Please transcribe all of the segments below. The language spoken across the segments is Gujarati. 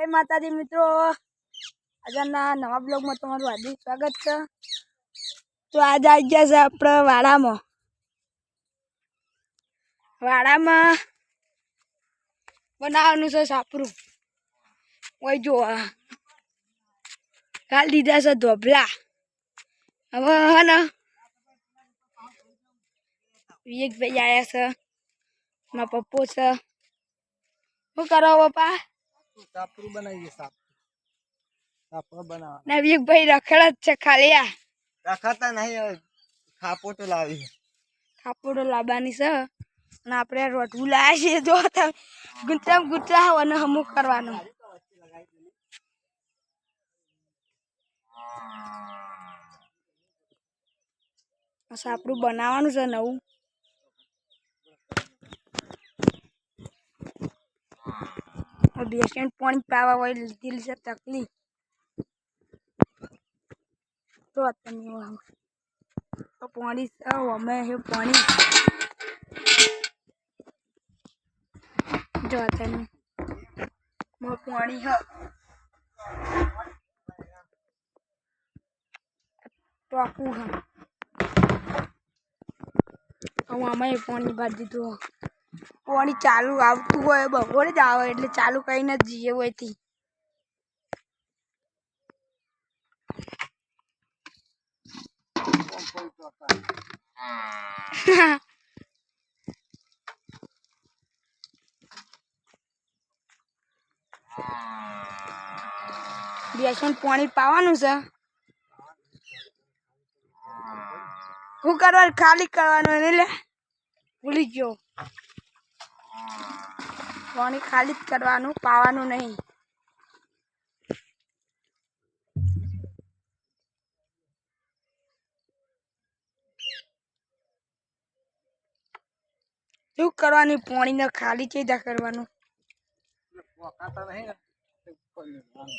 જય માતાજી મિત્રો. આજના નવા બ્લોગમાં તમારું હાર્દિક સ્વાગત છે. તો આજે આવી ગયા છે આપણે વાડામાં. વાડામાં બનાવવાનું છે સાપરું. ઓય જો કાલ દીધા છે ધોબલા. હવે હે ને વિવેકભાઈ આવ્યા છે. મારા પપ્પો છે. શું કરો પપ્પા? સાપરું બનાવીએ સાપ. સાપરો બનાવવા ના વિવેકભાઈ રખડ જ છે ખાલી આ. રખાતા નહીં હવે ખાપોટો લાવી ખાપોટો લાવવાની છે. અને આપણે રોટવું લાવ્યા છીએ. જો તમે ગુંતરામ ગુંતરા અને અમુક કરવાનું. સાપડું બનાવવાનું છે નવું. બેસન પાણી પાવા હોય, લીધેલી છે તકલીફ. તો તમે. તો પાણી અમે હે પાણી. જો તમે માં પાણી હ. ટોકું હ. હું અમે પાણી ભરી દીધું પાણી ચાલુ આવતું હોય, બપોરે જ આવે, એટલે ચાલુ કરીને જ જઈએ હોયથી બેસન પાણી પાવાનું છે. શું કરવાનું, ખાલી કરવાનું એને લે. ભૂલી ગયો. પાણી ખાલી જ કરવાનું પાવાનું નહીં શું કરવાનું પાણીને ખાલી ચેદા કરવાનું વખાતા નહીં ને તે ઉપર લેવાનું.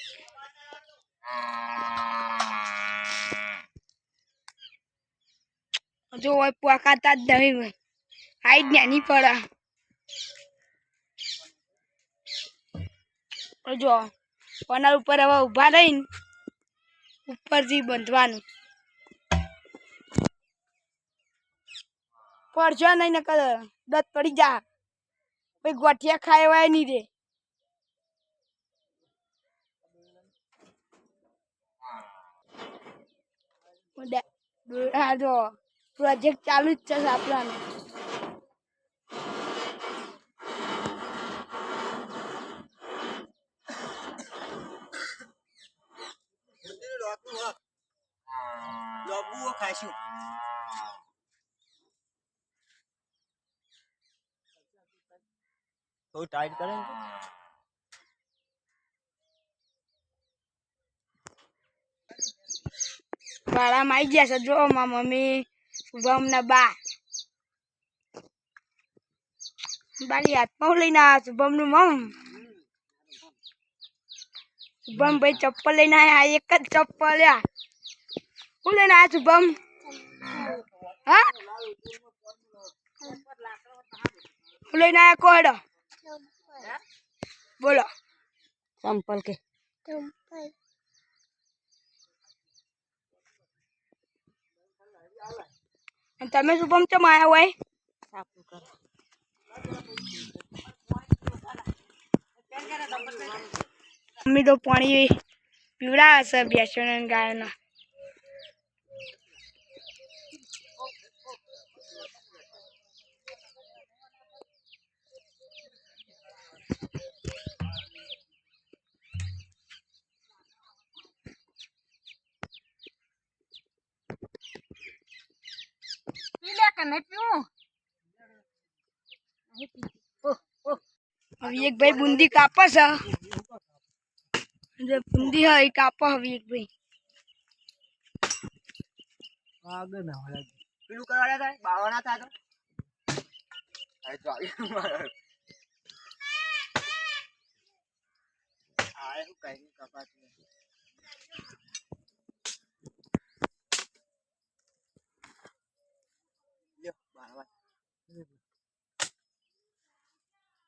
જો હોય પોકાતા જ નહીં હોય હાઈ જ્ઞાની પડે જો, પનાર ઉપર હવે ઊભા રહીને ઉપરથી બંધવાનું. પડશો નહીં ને દત પડી જા. ભાઈ, ગોઠિયા ખાય વાય નહીં રે. જો, પ્રોજેક્ટ ચાલુ જ છે આપણાનો લોબુઓ ખાશું થોડું ટાઈટ કરે ને તો. વાળામાં આવી ગયા છે જો મારા મમ્મી શુભમ ના બા બાલી હાથમાં હું લઈને શુભમનું મમ શુભમ ભાઈ ચપ્પલ લઈને આયા એક જ ચપ્પલ લ્યા હું લઈને આયા શુભમ? હા? હું લઈને આયા કોડ બોલો. ચંપલ કે. અને તમે શુભમ ચમ આયા હોય? સાપું કરે. મમ્મી તો પાણી પીવડાવે છે બેસણ ગાયોના. એક ભાઈ બુંદી કાપે છે. બુંદી હોય એ હવે એક ભાઈ આગળ ના. પેલું કરવાના થાય બાવાના થાય તો આ શું કઈ કપાતું.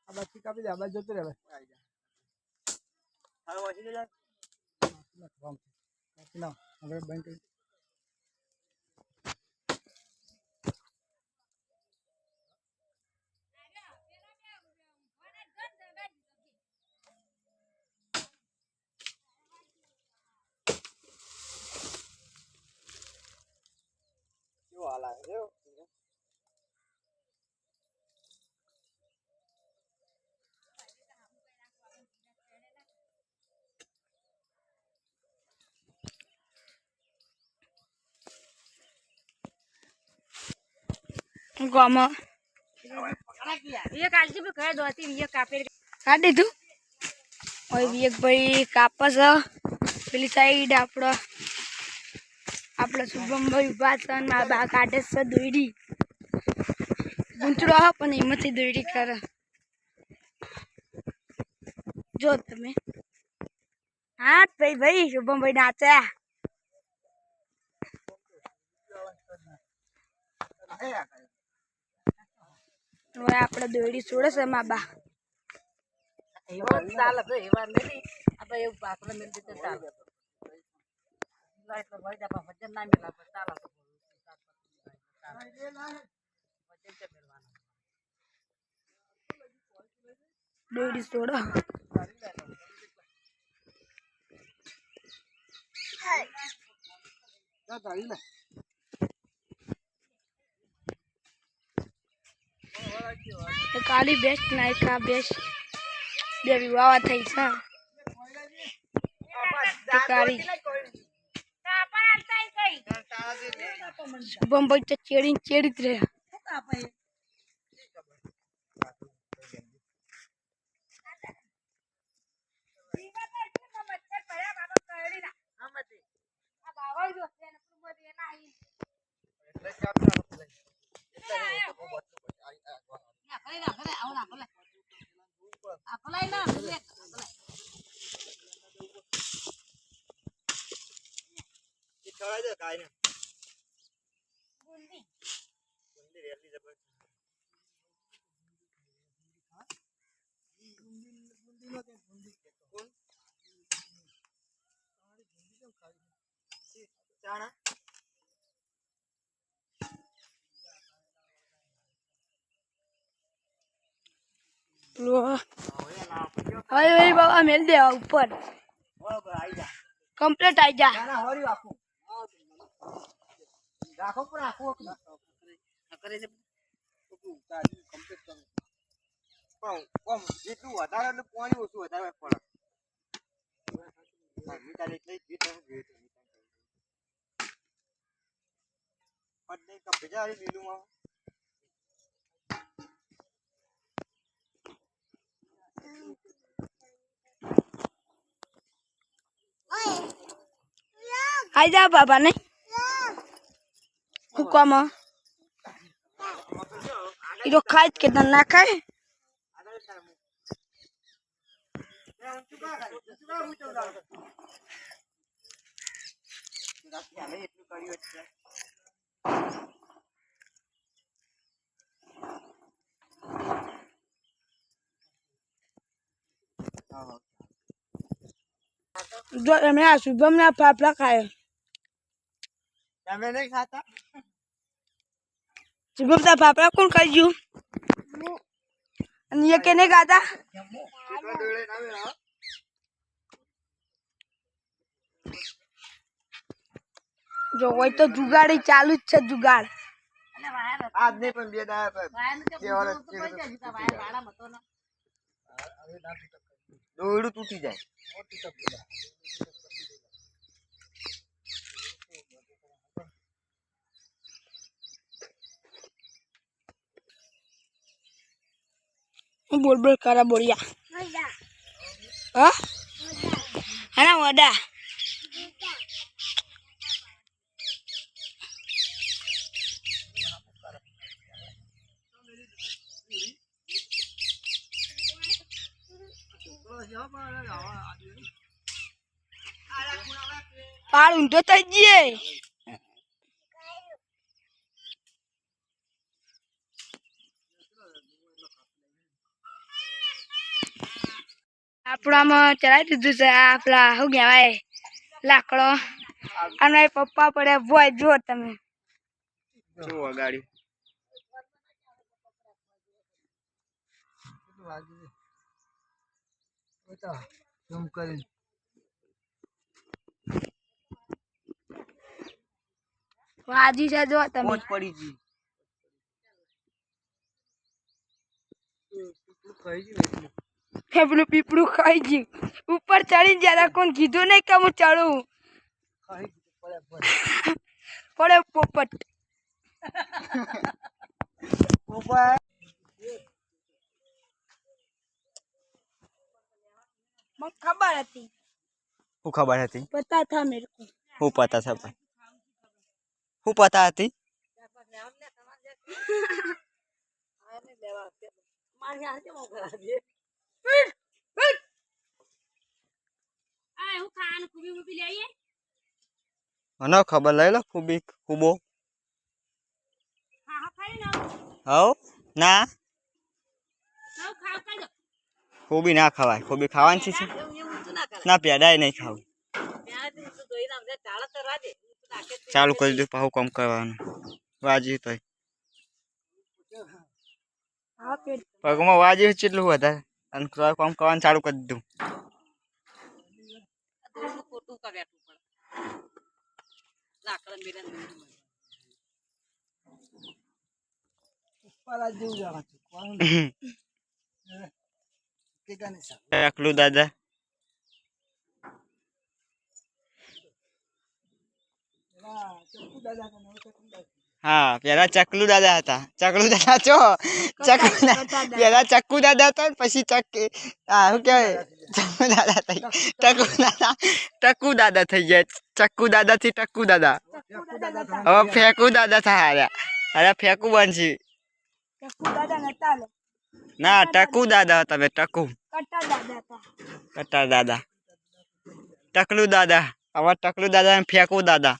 આ બાજુ કાપી દે, આ બાજુ જતો રહે હવે. વસી જા. Let's go. Let's ગામમાં. એક આલજી બી ઘરે દોતી એક કાપે. કાઢી દીધું? ઓય એક ભાઈ કાપસ પેલી સાઈડ આપણો આપણે શુભમભાઈ ઊભા છે અને આ બા કાઢે છે દોયડી. ગુંચડો પણ એમાંથી દોયડી કરે. જો તમે. હા ભાઈ ભાઈ શુભમભાઈ નાચ્યા. હવે આપણે દોડી છોડે છે મા બા. એવા ચાલે તો એવા મેલી આપણે એવું આપણે મેલી દીધું ચાલે. એટલે ભાઈ આપણે વજન ના મેલા પણ ચાલે તો દોયડી છોડો લે. કાલી બેસ્ટ નાયકા બેસ્ટ બે વિવાહ થઈ છે. તે કાળી શુભમભાઈ તો ચેડી ચેડી જ રહ્યા એ જબર કોણ? ચાણા હવે બાબા મેલ દે ઉપર. કમ્પ્લીટ આઈ જા. હોરી રાખો. રાખો પણ રાખો કરે છે. પણ કોમ જેટલું વધારે એટલે પાણી ઓછું વધારે પડે એટલે જ. પણ નહીં આવી લીલુંમાં. આઈ જા બાબા નહીં હુકવામાં એ તો ખાય જ કે ના ખાય જ તારે મૂક. એ ઊંચું કા ખાય? ઊંચું કા ઊંચું લાગે? રાત્રે હાલે એટલું કર્યું જ છે. હા, હા. જો તમે આ શુભમ ના ફાફડા ખાય તમે નહીં ખાતા શુભમ ના ફાફડા કોણ ખાઈ ગયું અને એ કે નહીં ખાતા? જો હોય તો જુગાડી ચાલુ જ છે જુગાડ. આજ નહીં પણ બે દાડા દોરડું તૂટી જાય. બોલ બોલ કરા બોલિયા. હા? હા વડા પાડ ઊંધો થઈ જઈએ ચલાવી ચડાવી દીધું છે આ પેલા શું કહેવાય લાકડો. અને પપ્પા પડે ભોય જુઓ તમે. કેટલું છે? કરીને. વાજી છે જો તમે. પડી ગયું એટલે. પેલું પીપળું ખાઈ ગયું ઉપર ચડીને જરા કોણ કીધું નહીં કે હું ચડું ખાઈ ગયું બરાબર. પડે પોપટ પોપા મને ખબર હતી શું ખબર હતી પતા થા મેરે કો શું પતા છે પણ શું પતા હતી મારે હાલ કેમ મને ખબર લઈ લો ખૂબી ખૂબો. હા હા ખાઈ ને હવ? ના. સૌ ખાવ ખાઈ દો ખૂબી ના ખવાય. ખૂબી ખાવાની છે. ના કર પેડાય નહીં ખાવું. ચાલે કરી દઉં પાછું કામ કરવાનું. વાજી તો પગમાં વાજી કેટલું વધારે? અને તો કામ કરવાનું ચાલુ કરી દીધું ધોઈનું ખોટું કા બેઠું પડે લાકડા મેરા દોરી એકલું દાદા હા પેલા ચકલુ દાદા હતા. ચકલુ દાદા છો ચકલુ દાદા. પેલા ચક્કુ દાદા હતા ને પછી ચક હા શું કહેવાય? ચક્કુ દાદા થઈ ટકુ દાદા. ટકુ દાદા થઈ ગયા. ચક્કુ દાદા. થી ટક્કુ દાદા હવે ફેંકુ દાદા થાય અરે અરે ફેંકુ બનશે. દાદા ના ટકુ દાદા. હતા બે ટકુ. કટ્ટા દાદા ટકલુ દાદા. હવે ટકલુ દાદા ફેંકુ દાદા.